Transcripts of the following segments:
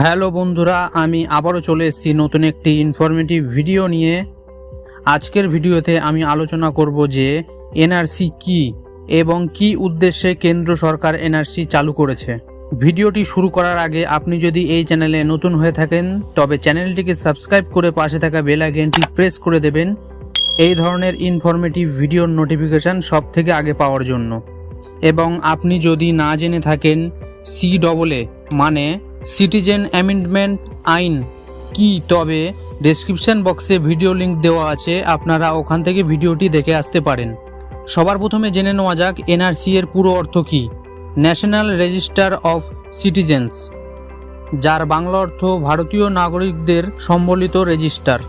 Hello বন্ধুরা, আমি আবারও চলে এসেছি নতুন একটি ইনফরমেটিভ ভিডিও নিয়ে। আজকের ভিডিওতে আমি আলোচনা করব যে এনআরসি কি এবং কি উদ্দেশ্যে কেন্দ্র সরকার এনআরসি চালু করেছে। ভিডিওটি শুরু করার আগে আপনি যদি এই চ্যানেলে নতুন হয়ে থাকেন, তবে চ্যানেলটিকে সাবস্ক্রাইব করে পাশে থাকা বেল আইকনটি প্রেস করে দেবেন। এই ধরনের ইনফরমেটিভ ভিডিওর নোটিফিকেশান সব থেকে আগে পাওয়ার জন্য। এবং আপনি যদি না জেনে থাকেন সি ডবল এ মানে সিটিজেন অ্যামেন্ডমেন্ট আইন কি? তবে ডেসক্রিপশন বক্সে ভিডিও লিংক দেওয়া আছে, আপনারা ওখান থেকে ভিডিওটি দেখে আসতে পারেন। সবার প্রথমে জেনে নেওয়া যাক এনআরসি এর পুরো অর্থ কী। ন্যাশনাল রেজিস্টার অফ সিটিজেন্স যার বাংলা অর্থ ভারতীয় নাগরিকদের সম্বলিত রেজিস্টার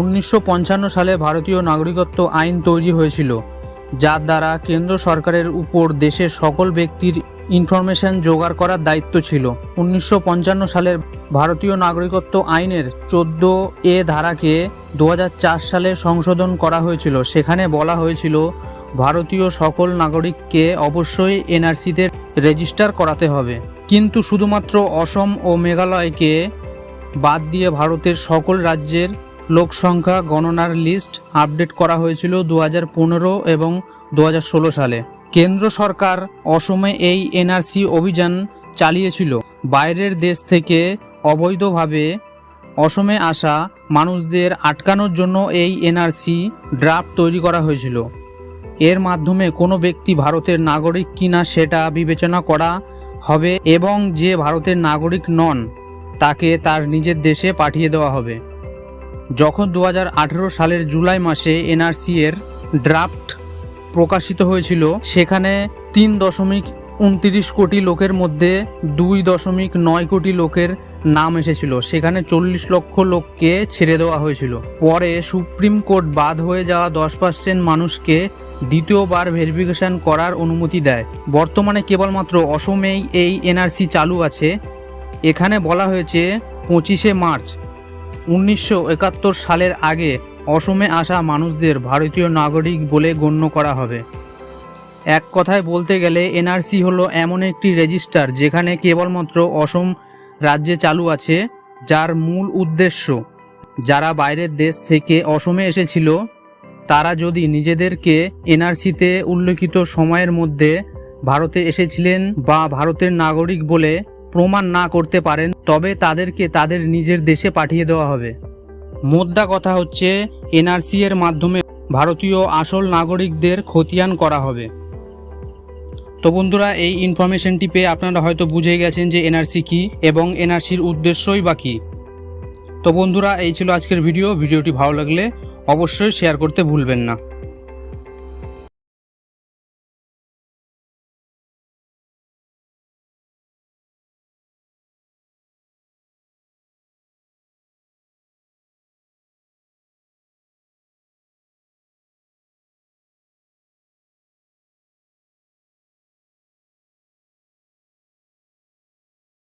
উনিশশো পঞ্চান্ন সালে ভারতীয় নাগরিকত্ব আইন তৈরি হয়েছিল, যার দ্বারা কেন্দ্র সরকারের উপর দেশের সকল ব্যক্তির ইনফরমেশন জোগাড় করার দায়িত্ব ছিল। উনিশশো পঞ্চান্ন সালের ভারতীয় নাগরিকত্ব আইনের চোদ্দ এ ধারাকে দু হাজার চার সালে সংশোধন করা হয়েছিল। সেখানে বলা হয়েছিল, ভারতীয় সকল নাগরিককে অবশ্যই এনআরসিতে রেজিস্টার করাতে হবে। কিন্তু শুধুমাত্র অসম ও মেঘালয়কে বাদ দিয়ে ভারতের সকল রাজ্যের লোক সংখ্যা গণনার লিস্ট আপডেট করা হয়েছিল দু হাজার পনেরো এবং দু হাজার ষোলো সালে। কেন্দ্র সরকার অসমে এই এনআরসি অভিযান চালিয়েছিল। বাইরের দেশ থেকে অবৈধভাবে অসমে আসা মানুষদের আটকানোর জন্য এই এনআরসি ড্রাফট তৈরি করা হয়েছিল। এর মাধ্যমে কোনো ব্যক্তি ভারতের নাগরিক কিনা সেটা বিবেচনা করা হবে এবং যে ভারতের নাগরিক নন, তাকে তার নিজের দেশে পাঠিয়ে দেওয়া হবে। যখন দু হাজার আঠেরো সালের জুলাই মাসে এনআরসি এর ড্রাফট প্রকাশিত হয়েছিল, সেখানে তিন দশমিক উনত্রিশ কোটি লোকের মধ্যে দুই দশমিক নয় কোটি লোকের নাম এসেছিল। সেখানে চল্লিশ লক্ষ লোককে ছেড়ে দেওয়া হয়েছিল। পরে সুপ্রিম কোর্ট বাদ হয়ে যাওয়া দশ পার্সেন্ট মানুষকে দ্বিতীয়বার ভেরিফিকেশন করার অনুমতি দেয়। বর্তমানে কেবলমাত্র অসমেই এই এনআরসি চালু আছে। এখানে বলা হয়েছে পঁচিশে মার্চ উনিশশো একাত্তর সালের আগে অসমে আসা মানুষদের ভারতীয় নাগরিক বলে গণ্য করা হবে। এক কথায় বলতে গেলে, এনআরসি হলো এমন একটি রেজিস্টার যেখানে কেবলমাত্র অসম রাজ্যে চালু আছে, যার মূল উদ্দেশ্য, যারা বাইরের দেশ থেকে অসমে এসেছিল, তারা যদি নিজেদেরকে এনআরসিতে উল্লেখিত সময়ের মধ্যে ভারতে এসেছিলেন বা ভারতের নাগরিক বলে প্রমাণ না করতে পারেন, তবে তাদেরকে তাদের নিজের দেশে পাঠিয়ে দেওয়া হবে। মোদ্দা কথা হচ্ছে, এনআরসি এর মাধ্যমে ভারতীয় আসল নাগরিকদের খতিয়ান করা হবে। তো বন্ধুরা, এই ইনফরমেশনটি পেয়ে আপনারা হয়তো বুঝে গেছেন যে এনআরসি কি এবং এনআরসির উদ্দেশ্যই বা কী। তো বন্ধুরা, এই ছিল আজকের ভিডিও। ভিডিওটি ভালো লাগলে অবশ্যই শেয়ার করতে ভুলবেন না।